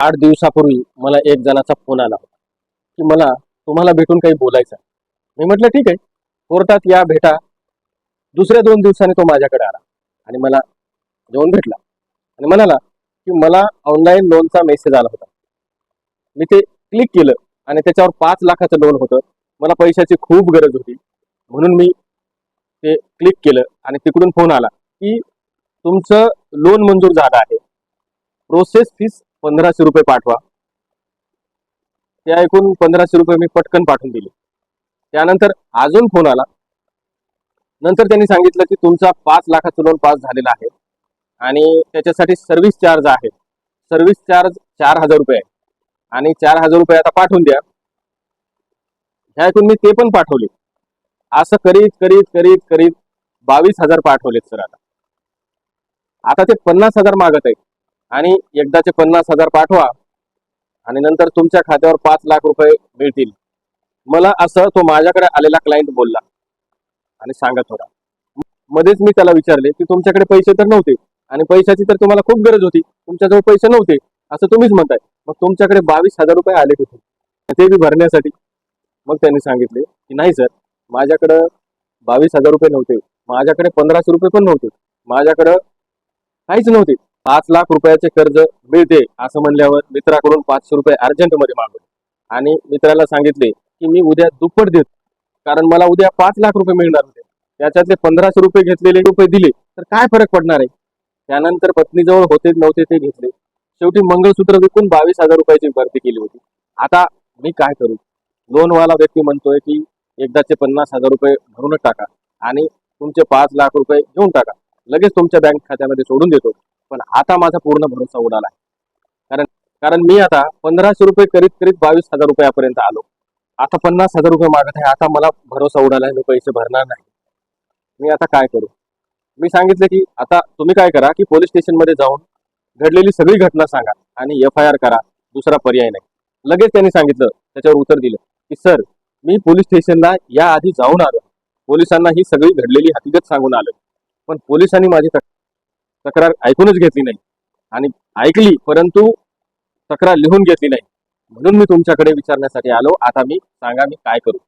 आठ दिवसापूर्वी मला एक जणाचा फोन आला होता. की मला तुम्हाला भेटून काही बोलायचं मी म्हटलं ठीक आहे. कोर्टात या भेटा. दुसऱ्या दोन दिवसांनी तो माझ्याकडे आला आणि मला जेवण भेटला. आणि म्हणाला की मला ऑनलाईन लोनचा मेसेज आला होता. मी ते क्लिक केलं आणि त्याच्यावर पाच लाखाचं लोन होतं. मला पैशाची खूप गरज होती. म्हणून मी ते क्लिक केलं आणि तिकडून फोन आला की तुमचं लोन मंजूर झालं आहे. प्रोसेस फीस पंधराशे रुपये पाठवा. ते ऐकून पंधराशे रुपये मी पटकन पाठवून दिले. त्यानंतर अजून फोन आला. नंतर त्यांनी सांगितलं की तुमचा पाच लाखाचं लोन पास झालेला आहे. आणि त्याच्यासाठी सर्व्हिस चार्ज आहे. सर्व्हिस चार्ज चार हजार रुपये आहे. आणि चार हजार रुपये आता पाठवून द्या. ह्या ऐकून मी ते पण पाठवले. असं करीत करीत करीत करीत बावीस हजार पाठवलेत सर आता. आता ते पन्नास हजार मागत आहेत. आणि एकदाचे पन्नास हजार पाठवा. आणि नंतर तुमच्या खात्यावर पाच लाख रुपये मिळतील. मला असं तो माझ्याकडे आलेला क्लायंट बोलला. आणि सांगत होता. मध्येच मी त्याला विचारले की तुमच्याकडे पैसे तर नव्हते. आणि पैशाची तर तुम्हाला खूप गरज होती. तुमच्याजवळ पैसे नव्हते. असं तुम्हीच म्हणताय. मग तुमच्याकडे बावीस हजार रुपये आले कुठे? ते बी भरण्यासाठी. मग त्यांनी सांगितले की नाही सर माझ्याकडं बावीस हजार रुपये नव्हते. माझ्याकडे पंधराशे रुपये पण नव्हते. माझ्याकडं काहीच नव्हते. पाच लाख रुपयाचे कर्ज मिळते असं म्हणल्यावर मित्राकडून पाचशे रुपये अर्जंटमध्ये मागवले. आणि मित्राला सांगितले की मी उद्या दुप्पट देतो. कारण मला उद्या पाच लाख रुपये मिळणार होते. त्याच्यातले पंधराशे रुपये घेतलेले रुपये दिले तर काय फरक पडणार आहे? त्यानंतर पत्नीजवळ होते नव्हते ते घेतले. शेवटी मंगळसूत्र विकून बावीस हजार रुपयाची भरती केली होती. आता मी काय करू? लोनवाला व्यक्ती म्हणतोय की एकदाचे पन्नास हजार रुपये भरूनच टाका आणि तुमचे पाच लाख रुपये घेऊन टाका. लगेच तुमच्या बँक खात्यामध्ये सोडून देतो. पण आता माझा पूर्ण भरोसा उडाला आहे. कारण कारण मी आता पंधराशे रुपये करीत करीत बावीस हजार रुपयापर्यंत आलो. आता पन्नास हजार रुपये मागत आहे आता मला भरोसा उडाला आहे मी पैसे भरणार नाही. मी आता काय करू? मी सांगितलं की आता तुम्ही काय करा की पोलीस स्टेशनमध्ये जाऊन घडलेली सगळी घटना सांगा आणि एफ आय आर करा दुसरा पर्याय नाही. लगेच त्यांनी सांगितलं त्याच्यावर उत्तर दिलं की सर मी पोलीस स्टेशनला या आधी जाऊन आलो. पोलिसांना ही सगळी घडलेली हकीकत सांगून आलो पण पोलिसांनी माझी तक- तक्रार ऐकूनच घेतली नाही. आणि ऐकली परंतु तक्रार लिहून घेतली नाही. म्हणून मी तुमच्याकडे विचारण्यासाठी आलो. आता मी सांगा मी काय करू.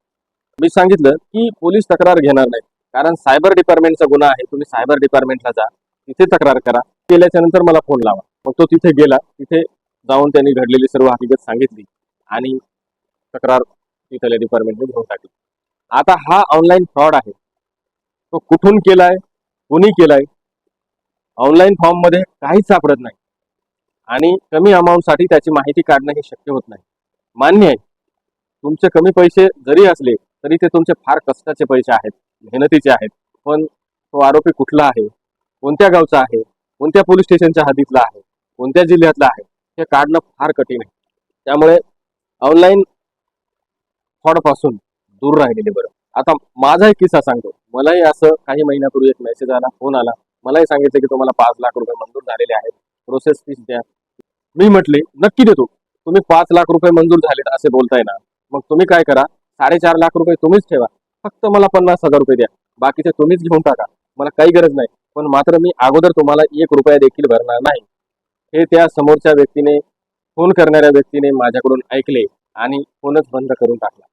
मी सांगितलं की पोलीस तक्रार घेणार नाही. कारण सायबर डिपार्टमेंटचा गुन्हा आहे. तुम्ही सायबर डिपार्टमेंटला जा. तिथे तक्रार करा. केल्याच्यानंतर मला फोन लावा. मग तो तिथे गेला. तिथे जाऊन त्यांनी घडलेली सर्व हकीकत सांगितली. आणि तक्रार तिथल्या डिपार्टमेंटने घेऊन टाकली. आता हा ऑनलाईन फ्रॉड आहे. तो कुठून केलाय? कोणी केलाय? ऑनलाईन फॉर्ममध्ये काहीच सापडत नाही. आणि कमी अमाऊंटसाठी त्याची माहिती काढणं हे शक्य होत नाही. मान्य आहे तुमचे कमी पैसे जरी असले तरी ते तुमचे फार कष्टाचे पैसे आहेत मेहनतीचे आहेत. पण तो आरोपी कुठला आहे? कोणत्या गावचा आहे? कोणत्या पोलीस स्टेशनच्या हद्दीतला आहे? कोणत्या जिल्ह्यातला आहे? हे काढणं फार कठीण आहे. त्यामुळे ऑनलाईन फ्रॉडपासून दूर राहिलेले बरं. आता माझा एक किस्सा सांगतो. मलाही असं काही महिन्यापूर्वी एक मेसेज आला फोन आला. मलाही सांगितलं की तुम्हाला पाच लाख रुपये मंजूर झालेले आहेत. प्रोसेस फीस द्या. मी म्हटले नक्की देतो. तुम्ही पाच लाख रुपये मंजूर झालेत असे बोलताय ना मग तुम्ही काय करा? साडेचार लाख रुपये तुम्हीच ठेवा. फक्त मला पन्नास हजार रुपये द्या. बाकीचे तुम्हीच घेऊन टाका. मला काही गरज नाही. पण मात्र मी अगोदर तुम्हाला एक रुपया देखील भरणार नाही. हे त्या समोरच्या व्यक्तीने फोन करणाऱ्या व्यक्तीने माझ्याकडून ऐकले आणि फोनच बंद करून टाकला.